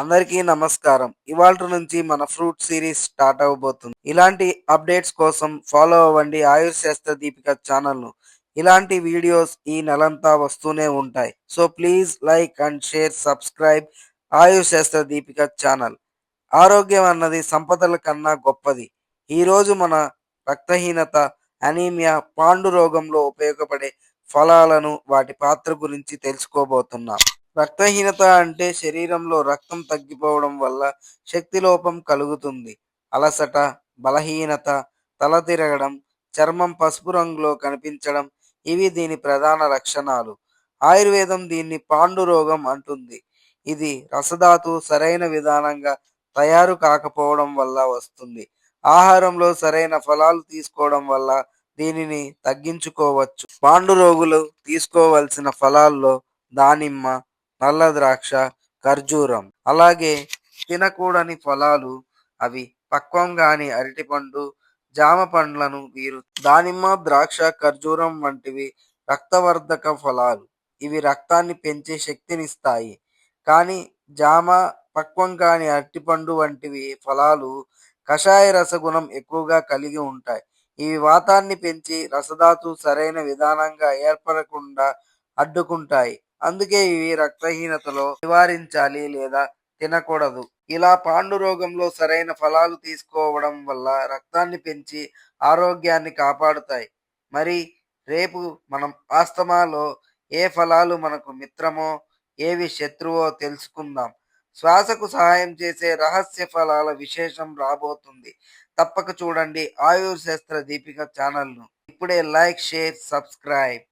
అందరికీ నమస్కారం. ఇవాళ నుంచి మన ఫ్రూట్ సిరీస్ స్టార్ట్ అవబోతుంది. ఇలాంటి అప్డేట్స్ కోసం ఫాలో అవ్వండి ఆయుష్ శాస్త్ర దీపిక ఛానల్ను. ఇలాంటి వీడియోస్ ఈ నెలంతా వస్తూనే ఉంటాయి. So please like and share subscribe Ayush Shastra Deepika channel. ఆరోగ్యం అన్నది సంపదల కన్నా గొప్పది. ఈరోజు మన రక్తహీనత అనీమియా పాండు రోగంలో ఉపయోగపడే ఫలాలను వాటి పాత్ర గురించి తెలుసుకోబోతున్నాం. రక్తహీనత అంటే శరీరంలో రక్తం తగ్గిపోవడం వల్ల శక్తి లోపం కలుగుతుంది. అలసట బలహీనత తల తిరగడం చర్మం పసుపు రంగులో కనిపించడం ఇవి దీని ప్రధాన లక్షణాలు. ఆయుర్వేదం దీన్ని పాండు రోగం అంటుంది. ఇది రసధాతు సరైన విధానంగా తయారు కాకపోవడం వల్ల వస్తుంది. ఆహారంలో సరైన ఫలాలు తీసుకోవడం వల్ల దీనిని తగ్గించుకోవచ్చు. పాండు రోగులు తీసుకోవలసిన ఫలాల్లో దానిమ్మ నల్ల ద్రాక్ష ఖర్జూరం అలాగే తినకూడని ఫలాలు అవి పక్వం కాని అరటిపండు జామ పండ్లను వీరు దానిమ్మ ద్రాక్ష ఖర్జూరం వంటివి రక్తవర్ధక ఫలాలు. ఇవి రక్తాన్ని పెంచే శక్తినిస్తాయి. కానీ జామ పక్వం కాని అరటిపండు వంటివి ఫలాలు కషాయ రసగుణం ఎక్కువగా కలిగి ఉంటాయి. ఇవి వాతాన్ని పెంచి రసధాతు సరైన విధానంగా ఏర్పడకుండా అడ్డుకుంటాయి. అందుకే ఇవి రక్తహీనతలో నివారించాలి లేదా తినకూడదు. ఇలా పాండు రోగంలో సరైన ఫలాలు తీసుకోవడం వల్ల రక్తాన్ని పెంచి ఆరోగ్యాన్ని కాపాడుతాయి. మరి రేపు మనం ఆస్తమాలో ఏ ఫలాలు మనకు మిత్రమో ఏవి శత్రువో తెలుసుకుందాం. శ్వాసకు సహాయం చేసే రహస్య ఫలాల విశేషం రాబోతుంది. తప్పక చూడండి ఆయుర్ శాస్త్ర దీపిక ఛానల్ను. ఇప్పుడే లైక్ షేర్ సబ్స్క్రైబ్.